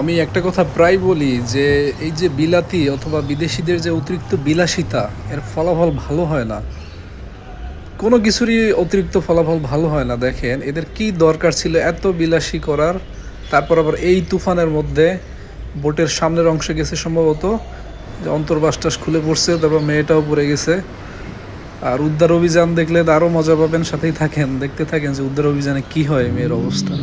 আমি একটা কথা প্রায় বলি যে এই যে বিলাতি অথবা বিদেশিদের যে অতিরিক্ত বিলাসিতা, এর ফলাফল ভালো হয় না। কোনো কিছুরই অতিরিক্ত ফলাফল ভালো হয় না, দেখেন। এদের কি দরকার ছিল এত বিলাসী করার? তারপর আবার এই তুফানের মধ্যে বোটের সামনের অংশে গেছে সম্ভবত, যে অন্তর্বাসটাস খুলে পড়ছে, তারপর মেয়েটাও পড়ে গেছে। আর উদ্ধার অভিযান দেখলে আরও মজা পাবেন, সাথেই থাকেন। দেখতে থাকেন যে উদ্ধার অভিযানে কি হয় মেয়ের অবস্থা।